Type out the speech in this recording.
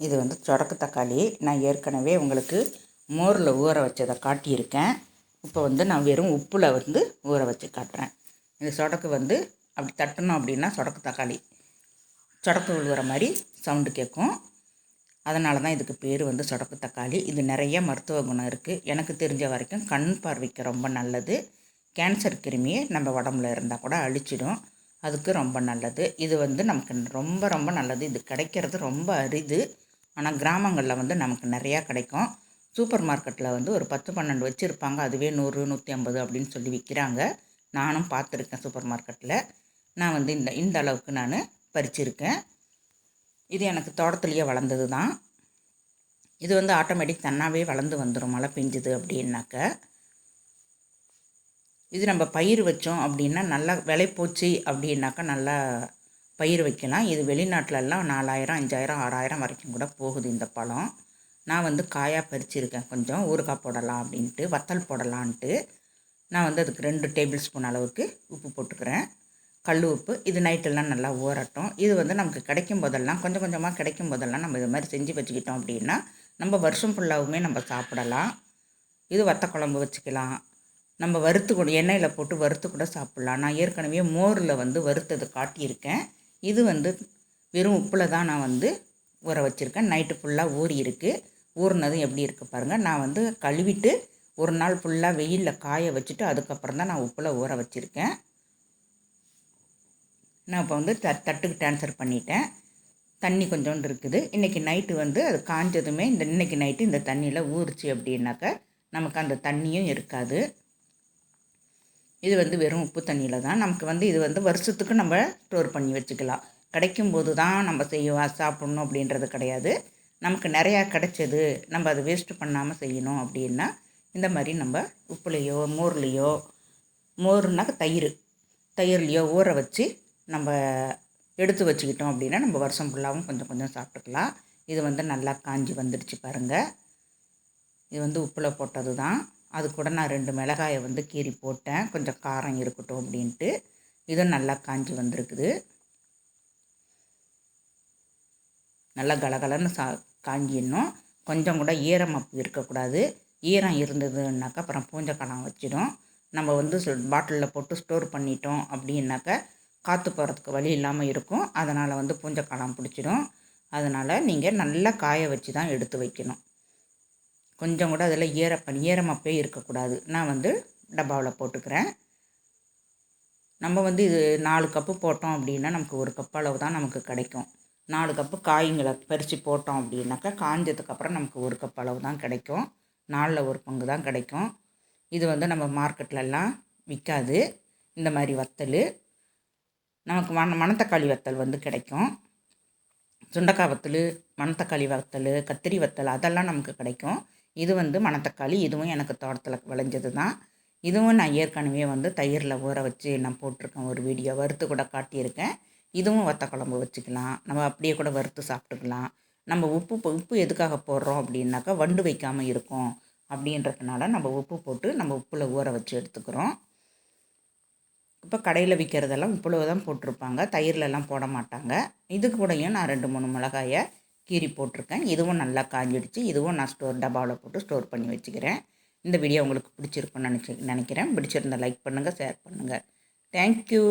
இது வந்து சொடக்கு தக்காளி. நான் ஏற்கனவே உங்களுக்கு மோரில் ஊற வச்சதை காட்டியிருக்கேன். இப்போ வந்து நான் வெறும் உப்பில் வந்து ஊற வச்சு காட்டுறேன். இந்த சொடக்கு வந்து அப்படி தட்டணும் அப்படின்னா சொடக்கு தக்காளி. சொடக்கு விழுகிற மாதிரி சவுண்டு கேட்கும். அதனால தான் இதுக்கு பேர் வந்து சொடக்கு தக்காளி. இது நிறைய மருத்துவ குணம் இருக்குது எனக்கு தெரிஞ்ச வரைக்கும் கண் பார்வைக்கு ரொம்ப நல்லது. கேன்சர் கிருமியை நம்ம உடம்புல இருந்தால் கூட அழிச்சிடும். அதுக்கு ரொம்ப நல்லது. இது வந்து நமக்கு ரொம்ப ரொம்ப நல்லது. இது கிடைக்கிறது ரொம்ப அரிது. ஆனால் கிராமங்களில் வந்து நமக்கு நிறையா கிடைக்கும். சூப்பர் மார்க்கெட்டில் வந்து ஒரு பத்து பன்னெண்டு வச்சுருப்பாங்க. அதுவே நூறு நூற்றி ஐம்பது அப்படின்னு சொல்லி விற்கிறாங்க நானும் பார்த்துருக்கேன் சூப்பர் மார்க்கெட்டில் நான் வந்து இந்த இந்த அளவுக்கு நான் பறிச்சிருக்கேன். இது எனக்கு தோட்டத்துலேயே வளர்ந்தது தான் இது வந்து ஆட்டோமேட்டிக் தன்னாவே வளர்ந்து வந்துடும் மழை பெஞ்சுது அப்படின்னாக்க. இது நம்ம பயிர் வச்சோம் அப்படின்னா நல்லா விலை போச்சு அப்படின்னாக்கா நல்லா பயிர் வைக்கலாம். இது வெளிநாட்டிலலாம் நாலாயிரம் அஞ்சாயிரம் ஆறாயிரம் வரைக்கும் கூட போகுது இந்த பழம். நான் வந்து காயாக பறிச்சிருக்கேன் கொஞ்சம். ஊறுகாய் போடலாம் அப்படின்ட்டு வத்தல் போடலான்ட்டு. நான் வந்து அதுக்கு ரெண்டு டேபிள் ஸ்பூன் அளவுக்கு உப்பு போட்டுக்கிறேன். கல் உப்பு. இது நைட்டெல்லாம் நல்லா ஊறட்டும். இது வந்து நமக்கு கிடைக்கும் போதெல்லாம் கொஞ்சம் கொஞ்சமாக கிடைக்கும் போதெல்லாம் நம்ம இது மாதிரி செஞ்சு வச்சுக்கிட்டோம் அப்படின்னா நம்ம வருஷம் ஃபுல்லாகவுமே நம்ம சாப்பிடலாம். இது வத்த குழம்பு வச்சுக்கலாம். நம்ம வறுத்து கூட எண்ணெயில் போட்டு வறுத்து கூட சாப்பிட்லாம். நான் ஏற்கனவே மோரில் வந்து வறுத்தது காட்டியிருக்கேன். இது வந்து வெறும் உப்பில் தான் நான் வந்து ஊற வச்சுருக்கேன். நைட்டு ஃபுல்லாக ஊறி இருக்குது ஊறினதும் எப்படி இருக்குது பாருங்கள் நான் வந்து கழுவிட்டு ஒரு நாள் ஃபுல்லாக வெயிலில் காய வச்சுட்டு அதுக்கப்புறம் தான் நான் உப்பில் ஊற வச்சுருக்கேன். நான் இப்போ வந்து த தட்டுக்கு ட்ரான்ஸ்ஃபர் பண்ணிட்டேன். தண்ணி கொஞ்சோண்டு இருக்குது. இன்றைக்கி நைட்டு வந்து அது காஞ்சதுமே இந்த இன்றைக்கி நைட்டு இந்த தண்ணியில் ஊறிச்சு அப்படின்னாக்க நமக்கு அந்த தண்ணியும் இருக்காது. இது வந்து வெறும் உப்பு தண்ணியில் தான். நமக்கு வந்து இது வந்து வருஷத்துக்கு நம்ம ஸ்டோர் பண்ணி வச்சுக்கலாம். கிடைக்கும் போது தான் நம்ம செய்ய சாப்பிட்ணும் அப்படின்றது கிடையாது. நமக்கு நிறையா கிடைச்சது நம்ம அதை வேஸ்ட்டு பண்ணாமல் செய்யணும் அப்படின்னா இந்த மாதிரி நம்ம உப்புலேயோ மோர்லேயோ மோர்னாக்க தயிர் தயிர்லேயோ ஊற வச்சு நம்ம எடுத்து வச்சுக்கிட்டோம் அப்படின்னா நம்ம வருஷம் ஃபுல்லாகவும் கொஞ்சம் கொஞ்சம் சாப்பிட்டுக்கலாம். இது வந்து நல்லா காஞ்சி வந்துடுச்சு பாருங்கள் இது வந்து உப்பில் போட்டது தான் அது கூட நான் ரெண்டு மிளகாயை வந்து கீறி போட்டேன். கொஞ்சம் காரம் இருக்கட்டும் அப்படின்ட்டு. இதுவும் நல்லா காஞ்சி வந்திருக்குது. நல்லா கலகலன்னு சா காஞ்சிடணும். கொஞ்சம் கூட ஈரம் ஈரமப்பு இருக்கக்கூடாது. ஈரம் இருந்ததுன்னாக்கா அப்புறம் பூஞ்சக்காலம் வச்சிடும். நம்ம வந்து பாட்டிலில் போட்டு ஸ்டோர் பண்ணிட்டோம் அப்படின்னாக்கா காற்று போகிறதுக்கு வழி இல்லாமல் இருக்கும். அதனால் வந்து பூஞ்சக்காலம் பிடிச்சிடும். அதனால் நீங்கள் நல்லா காய வச்சு தான் எடுத்து வைக்கணும். கொஞ்சம் கூட அதில் ஈரப்ப ஈரமப்பே இருக்கக்கூடாது. நான் வந்து டப்பாவில் போட்டுக்கிறேன். நம்ம வந்து இது நாலு கப்பு போட்டோம் அப்படின்னா நமக்கு ஒரு கப் அளவு தான் நமக்கு கிடைக்கும். நாலு கப்பு காய்களை பறித்து போட்டோம் அப்படின்னாக்கா காஞ்சதுக்கப்புறம் நமக்கு ஒரு கப் அளவு தான் கிடைக்கும். நாலில் ஒரு பங்கு தான் கிடைக்கும். இது வந்து நம்ம மார்க்கெட்லலாம் விற்காது இந்த மாதிரி வத்தல். நமக்கு மண மணத்தக்காளி வத்தல் வந்து கிடைக்கும். சுண்டக்காய் வத்தல் மணத்தக்காளி வத்தல் கத்திரி வத்தல் அதெல்லாம் நமக்கு கிடைக்கும். இது வந்து மணத்தக்காளி இதுவும் எனக்கு தோட்டத்தில் விளைஞ்சது தான் இதுவும் நான் ஏற்கனவே வந்து தயிரில் ஊற வச்சு நான் போட்டிருக்கேன். ஒரு வீடியோ வறுத்து கூட காட்டியிருக்கேன். இதுவும் வத்த குழம்பு வச்சுக்கலாம். நம்ம அப்படியே கூட வறுத்து சாப்பிட்டுக்கலாம். நம்ம உப்பு உப்பு எதுக்காக போடுறோம் அப்படின்னாக்கா வண்டு வைக்காமல் இருக்கும் அப்படின்றதுனால நம்ம உப்பு போட்டு நம்ம உப்பில் ஊற வச்சு எடுத்துக்கிறோம். இப்போ கடையில் விற்கிறதெல்லாம் உப்புல தான் போட்டிருப்பாங்க. தயிர்லலாம் போட மாட்டாங்க. இது கூடயும் நான் ரெண்டு மூணு மிளகாயை கீரி போட்டிருக்கேன். இதுவும் நல்லா காஞ்சிடுச்சு. இதுவும் நான் ஸ்டோர் டப்பாவில் போட்டு ஸ்டோர் பண்ணி வச்சுக்கிறேன். இந்த வீடியோ உங்களுக்கு பிடிச்சிருக்குன்னு நினச்சி நினைக்கிறேன். பிடிச்சிருந்தால் லைக் பண்ணுங்கள் ஷேர் பண்ணுங்கள் தேங்க்யூ.